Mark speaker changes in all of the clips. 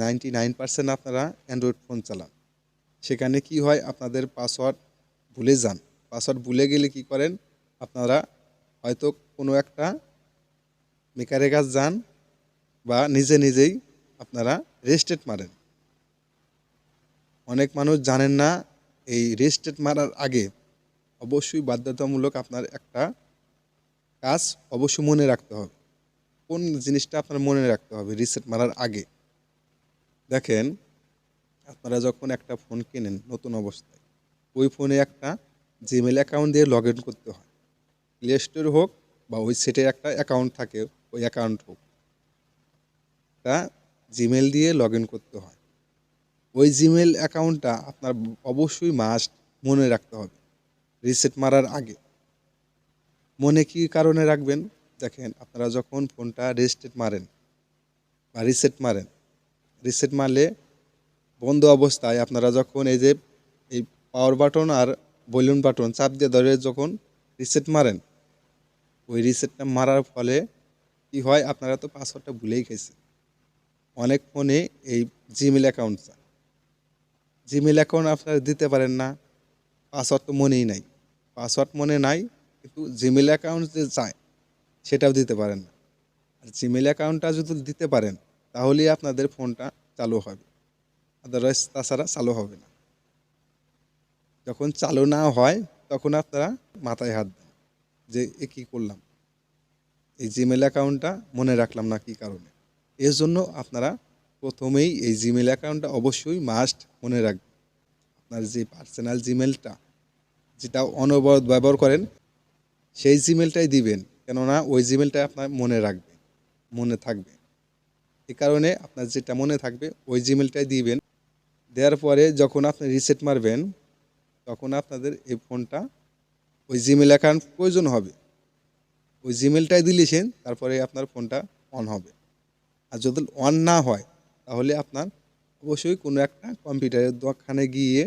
Speaker 1: Ninety nine percent আপনারা Android phone চালান। সেখানে কি হয়, আপনাদের পাসওয়ার্ড ভুলে যান। পাসওয়ার্ড ভুলে গেলে কি করেন, আপনারা হয়তো কোনো একটা মেকারের কাছে যান বা নিজে নিজেই আপনারা রেস্টেট মারেন। অনেক মানুষ জানেন না, এই রেস্টেট মারার আগে অবশ্যই বাধ্যতামূলক আপনার একটা কাজ অবশ্যই মনে রাখতে হবে। কোন জিনিসটা আপনার মনে রাখতে হবে রিসেট মারার আগে? দেখেন, আপনারা যখন একটা ফোন কেনেন নতুন অবস্থায়, ওই ফোনে একটা জিমেল অ্যাকাউন্ট দিয়ে লগ ইন করতে হয়। প্লে স্টোর হোক বা ওই সেটের একটা অ্যাকাউন্ট থাকে, ওই অ্যাকাউন্ট হোক, তা জিমেল দিয়ে লগ ইন করতে হয়। ওই জিমেল অ্যাকাউন্টটা আপনার অবশ্যই মাস্ট মনে রাখতে হবে। রিসেট মারার আগে। মনে কি কারণে রাখবেন? দেখেন, আপনারা যখন ফোনটা রেজিস্টেট মারেন বা রিসেট মারেন রিসেট মারলে বন্ধ অবস্থায় আপনারা যখন এই যে, এই পাওয়ার বাটন আর ভলিউম বাটন চাপ দিয়ে ধরে যখন রিসেট মারেন, ওই রিসেটটা মারার ফলে কি হয়, আপনারা তো পাসওয়ার্ডটা ভুলেই গেছেন। অনেক ফোনে এই জিমেল অ্যাকাউন্ট চান জিমেল অ্যাকাউন্ট আপনারা দিতে পারেন না পাসওয়ার্ড তো মনেই নাই। পাসওয়ার্ড মনে নাই, কিন্তু জিমেল অ্যাকাউন্ট যে চায়, সেটাও দিতে পারেন না। আর জিমেল অ্যাকাউন্টটা যদি দিতে পারেন তাহলেই আপনাদের ফোনটা চালু হবে। আদারওয়াইজ তাছাড়া চালু হবে না। যখন চালু না হয়, তখন আপনারা মাথায় হাত দেন যে, এ কী করলাম? এই জিমেল অ্যাকাউন্টটা মনে রাখলাম না কী কারণে? এর জন্য আপনারা প্রথমেই এই জিমেল অ্যাকাউন্টটা অবশ্যই মাস্ট মনে রাখবেন। আপনার যে পার্সোনাল জিমেলটা যেটা অনবরত ব্যবহার করেন, সেই জিমেলটাই দিবেন। কেননা ওই জিমেলটা আপনার মনে রাখবে, মনে থাকবে। এ কারণে আপনার যেটা মনে থাকবে, ওই জিমেলটাই দিবেন। দেওয়ার পরে যখন আপনি রিসেট মারবেন, তখন আপনাদের এই ফোনটা ওই জিমেল অ্যাকাউন্ট প্রয়োজন হবে। ওই জিমেলটাই দিলেছেন, তারপরে আপনার ফোনটা অন হবে। আর যদি অন না হয়, তাহলে আপনার অবশ্যই কোনো একটা কম্পিউটারের দোকানে গিয়ে,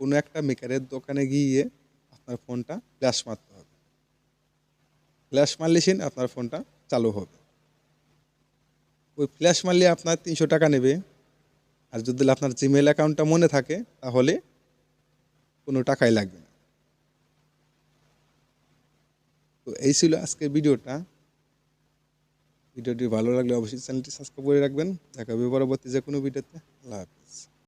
Speaker 1: কোনো একটা মেকারের দোকানে গিয়ে আপনার ফোনটা ফ্ল্যাশ মারতে হবে। ফ্ল্যাশ মারলেছেন আপনার ফোনটা চালু হবে। ওই ফ্ল্যাশ মারলে আপনার তিনশো টাকা নেবে। আর যদি আপনার জিমেল অ্যাকাউন্টটা মনে থাকে, তাহলে কোনো টাকাই লাগবে না। তো এই ছিল আজকের ভিডিওটা। ভিডিওটি ভালো লাগলে অবশ্যই চ্যানেলটি সাবস্ক্রাইব করে রাখবেন। দেখা হবে পরবর্তী যে কোনো ভিডিওতে। আল্লাহ হাফিজ।